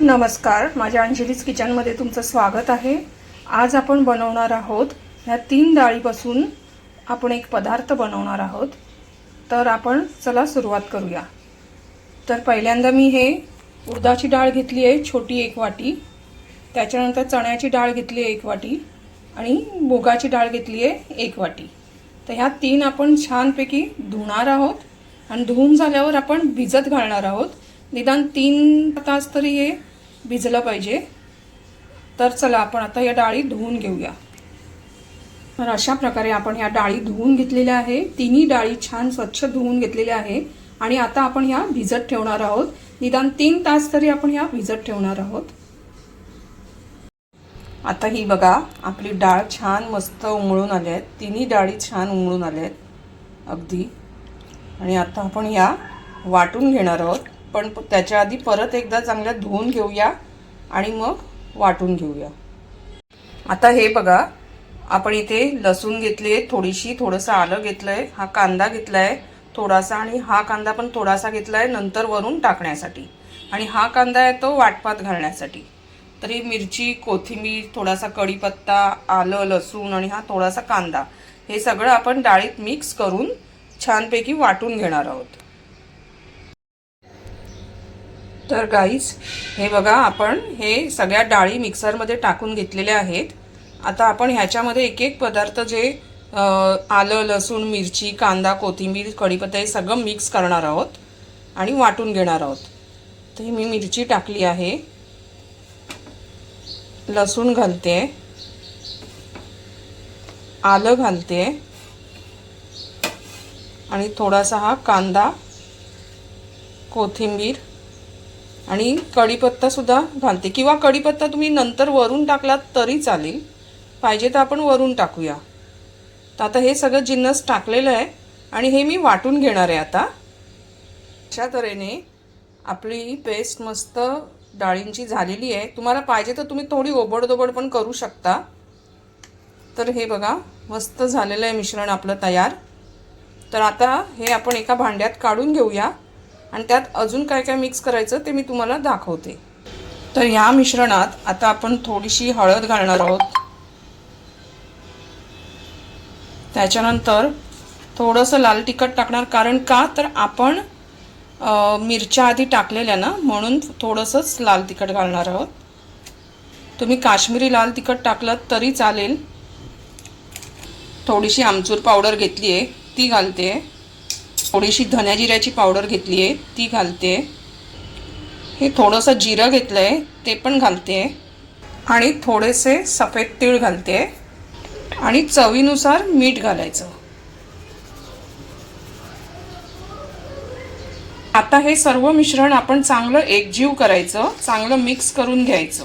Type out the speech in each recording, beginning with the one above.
नमस्कार माझ्या अंजलीज किचनमध्ये तुमचं स्वागत आहे. आज आपण बनवणार आहोत ह्या तीन डाळीपासून आपण एक पदार्थ बनवणार आहोत. तर आपण चला सुरुवात करूया. तर पहिल्यांदा मी हे उडदाची डाळ घेतली आहे छोटी एक वाटी. त्याच्यानंतर चण्याची डाळ घेतली आहे एक वाटी. आणि मुगाची डाळ घेतली आहे एक वाटी. तर ह्या तीन आपण छानपैकी धुणार आहोत. आणि धुवून झाल्यावर आपण भिजत घालणार आहोत. निदान तीन तास तरी हे भिजलं पाहिजे. तर चला आपण आता या डाळी धुवून घेऊया. तर अशा प्रकारे आपण ह्या डाळी धुवून घेतलेल्या आहे. तिन्ही डाळी छान स्वच्छ धुवून घेतलेल्या आहे. आणि आता आपण ह्या भिजत ठेवणार आहोत. निदान तीन तास तरी आपण ह्या भिजत ठेवणार आहोत. आता ही बघा आपली डाळ छान मस्त उमळून आल्या आहेत तिन्ही डाळी छान उमळून आल्या आहेत. अगदी. आणि आता आपण ह्या वाटून घेणार आहोत. पण त्याच्या आधी परत एकदा चांगल्या धुवून घेऊया आणि मग वाटून घेऊया. आता हे बघा आपण इथे लसूण घेतली थोडीशी थोडंसं आलं घेतलंय हा कांदा घेतलाय थोडासा आणि हा कांदा पण थोडासा घेतलाय नंतर वरून टाकण्यासाठी. आणि हा कांदा आहे तो वाटपात घालण्यासाठी. तरी मिरची कोथिंबीर थोडासा कढीपत्ता आलं लसूण आणि हा थोडासा कांदा हे सगळं आपण डाळीत मिक्स करून छानपैकी वाटून घेणार आहोत. तर गाईज हे बघा आपण हे सगळ्या डाळी मिक्सरमध्ये टाकून घेतलेल्या आहेत. आता आपण ह्याच्यामध्ये एक एक पदार्थ जे आलं लसूण मिरची कांदा कोथिंबीर कढीपत्ता हे सगळं मिक्स करणार आहोत आणि वाटून घेणार आहोत. तर ही मी मिरची टाकली आहे. लसूण घालते. आलं घालते. आणि थोडासा हा कांदा कोथिंबीर आणि कढीपत्तासुद्धा घालते. किंवा कढीपत्ता तुम्ही नंतर वरून टाकलात तरी चालेल. पाहिजे तर आपण वरून टाकूया. तर आता हे सगळं जिन्नस टाकलेलं आहे आणि हे मी वाटून घेणार आहे आता. अशा तऱ्हेने आपली पेस्ट मस्त डाळींची झालेली आहे. तुम्हाला पाहिजे तर तुम्ही थोडी ओबडदोबड पण करू शकता. तर हे बघा मस्त झालेलं आहे मिश्रण आपलं तयार. तर आता हे आपण एका भांड्यात काढून घेऊया. आणि त्यात अजून काय काय मिक्स करायचं ते मी तुम्हाला दाखवते. तर ह्या मिश्रणात आता आपण थोडीशी हळद घालणार आहोत. त्याच्यानंतर थोडंसं लाल तिखट टाकणार कारण का? तर आपण मिरच्या आधी टाकलेल्या ना म्हणून थोडंसंच लाल तिखट घालणार आहोत. तुम्ही काश्मीरी लाल तिखट टाकलं तरी चालेल. थोडीशी आमचूर पावडर घेतली आहे ती घालते. आहे थोडीशी धन्या जिऱ्याची पावडर घेतली आहे ती घालते. हे थोडंसं जिरं घेतलं आहे ते पण घालते. आणि थोडेसे सफेद तीळ घालते. आणि चवीनुसार मीठ घालायचं. आता हे सर्व मिश्रण आपण चांगलं एकजीव करायचं चांगलं मिक्स करून घ्यायचं.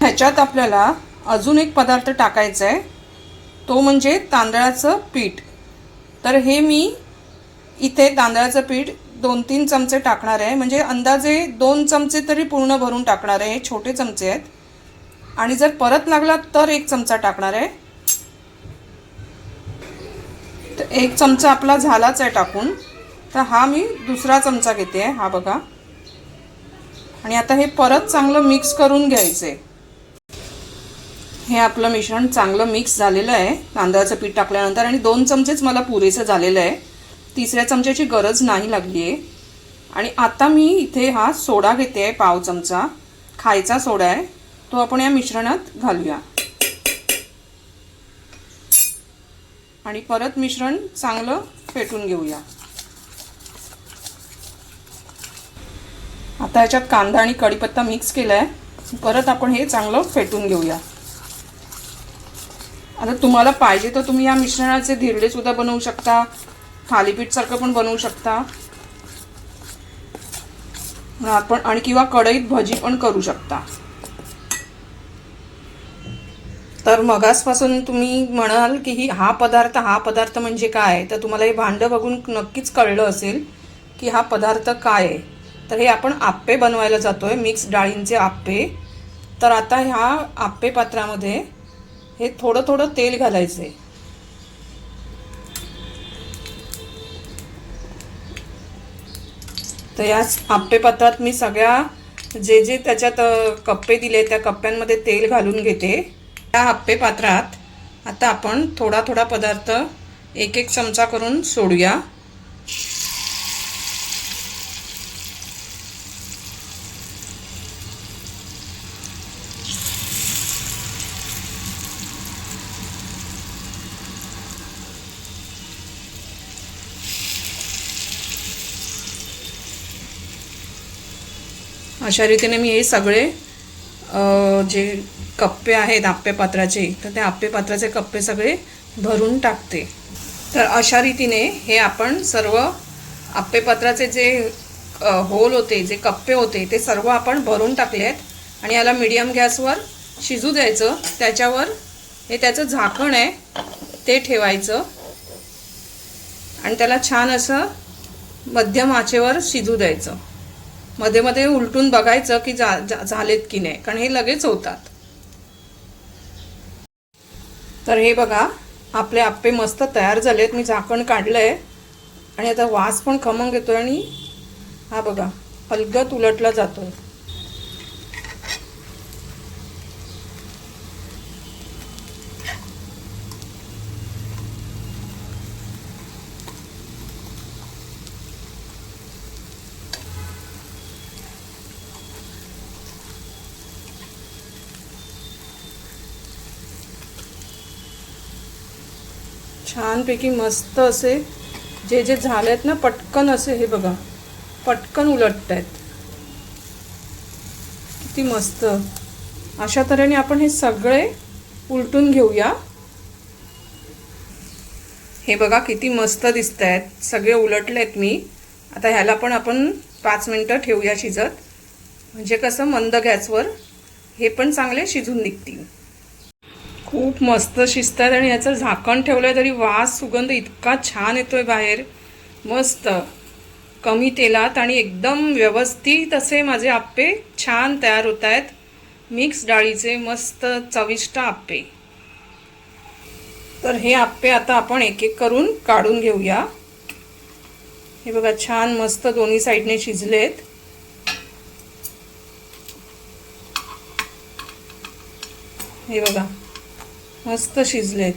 ह्याच्यात आपल्याला अजून एक पदार्थ टाकायचा आहे तो म्हणजे तांदळाचं पीठ. तर हे मी इथे तांदळाचं पीठ दोन तीन चमचे टाकणार आहे. म्हणजे अंदाजे दोन चमचे तरी पूर्ण भरून टाकणार आहे. हे छोटे चमचे आहेत. आणि जर परत लागला तर एक चमचा टाकणार आहे. तर एक चमचा आपला झालाच आहे टाकून. तर हा मी दुसरा चमचा घेते. आहे हा बघा. आणि आता हे परत चांगलं मिक्स करून घ्यायचं. आहे हे आपलं मिश्रण चांगलं मिक्स झालेलं आहे. तांदळाचं पीठ टाकल्यानंतर आणि दोन चमचेच मला पुरेसं झालेलं आहे. तिसऱ्या चमच्याची गरज नाही लागली आहे. आणि आता मी इथे हा सोडा घेते आहे पाव चमचा. खायचा सोडा आहे. तो आपण या मिश्रणात घालूया. आणि परत मिश्रण चांगलं फेटून घेऊया. आता ह्याच्यात कांदा आणि कढीपत्ता मिक्स केला आहे परत आपण हे चांगलं फेटून घेऊया. आता तुम्हाला पाहिजे तर तुम्ही या मिश्रणाचे धिरडे सुद्धा बनवू शकता. थालीपीठ सारखं पण बनवू शकता. आपण आणि किंवा कढईत भजी पण करू शकता. तर मगासपासून तुम्ही म्हणाल की ही हा पदार्थ हा पदार्थ म्हणजे काय? तर तुम्हाला हे भांडं बघून नक्कीच कळलं असेल की हा पदार्थ काय आहे. तर हे आपण आप्पे बनवायला जातो आहे मिक्स डाळींचे आप्पे. तर आता ह्या आप्पे पात्रामध्ये हे थोडं थोडं तेल घालायचे तर या आप्पे पात्रात मी सगळ्या जे जे त्याच्यात कप्पे दिले त्या कप्प्यांमध्ये तेल घालून घेते. त्या आप्पे पात्रात आता आपण थोडा थोडा पदार्थ एक एक चमचा करून सोडूया. अशा रीतीने मी हे सगळे जे कप्पे आहेत आप्पे पात्राचे तर त्या आप्पे पात्राचे कप्पे सगळे भरून टाकते. तर अशा रीतीने हे आपण सर्व आप्पे पात्राचे जे होल होते जे कप्पे होते ते सर्व आपण भरून टाकले आहेत. आणि याला मीडियम गॅसवर शिजू द्यायचं. त्याच्यावर हे त्याचं झाकण आहे ते ठेवायचं. आणि त्याला छान असं मध्यम आचेवर शिजू द्यायचं. मध्ये मध्ये उलटून बघायचं की जा, जा, झालेत की नाही. कारण हे लगेच होतात. तर हे बघा आपले आप्पे मस्त तयार झालेत. मी झाकण काढलंय. आणि आता वास पण खमंग येतोय आणि हा बघा अलगत उलटला जातोय. छानपैकी मस्त असे जे जे झाले आहेत ना पटकन असे हे बघा. पटकन उलटत आहेत किती मस्त. अशा तऱ्हेने आपण हे सगळे उलटून घेऊया. हे बघा किती मस्त दिसत आहेत सगळे उलटले आहेत मी. आता ह्याला पण आपण पाच मिनटं ठेवूया शिजत. म्हणजे कसं मंद गॅसवर हे पण चांगले शिजून निघतील. खूप मस्त शिजतात आणि याचं झाकण ठेवलं तरी वास सुगंध इतका छान येतोय बाहेर. मस्त. कमी तेलात आणि एकदम व्यवस्थित असे माझे आप्पे छान तयार होत आहेत. मिक्स डाळीचे मस्त चविष्ट आप्पे. तर हे आप्पे आता आपण एक एक करून काढून घेऊया. हे बघा छान मस्त दोन्ही साईडने शिजलेत. हे बघा. मस्त शिजलेत.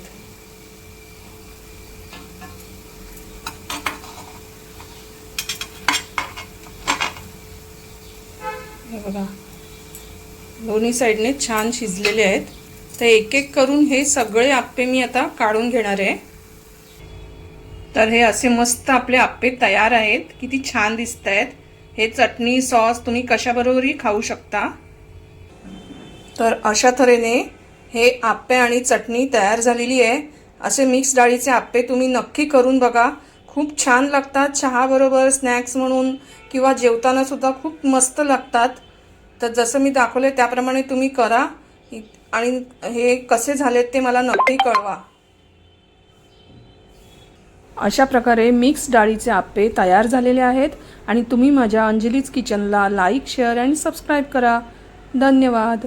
हे बघा. दोन्ही साईडने छान शिजलेले आहेत. तर एक एक करून हे सगळे आप्पे मी आता काढून घेणार आहे. तर हे असे मस्त आपले आप्पे तयार आहेत. किती छान दिसत आहेत हे चटणी सॉस तुम्ही कशाबरोबरही खाऊ शकता. तर अशा तऱ्हेने हे आप्पे आणि चटणी तयार झालेली आहे. असे मिक्स डाळीचे आप्पे तुम्ही नक्की करून बघा. खूप छान लागतात. चहाबरोबर स्नॅक्स म्हणून किंवा जेवतानासुद्धा खूप मस्त लागतात. तर जसं मी दाखवले त्याप्रमाणे तुम्ही करा. आणि हे कसे झालेत ते मला नक्की कळवा. अशा प्रकारे मिक्स डाळीचे आप्पे तयार झालेले आहेत. आणि तुम्ही माझ्या अंजलीज किचनला लाईक शेअर आणि सबस्क्राईब करा. धन्यवाद.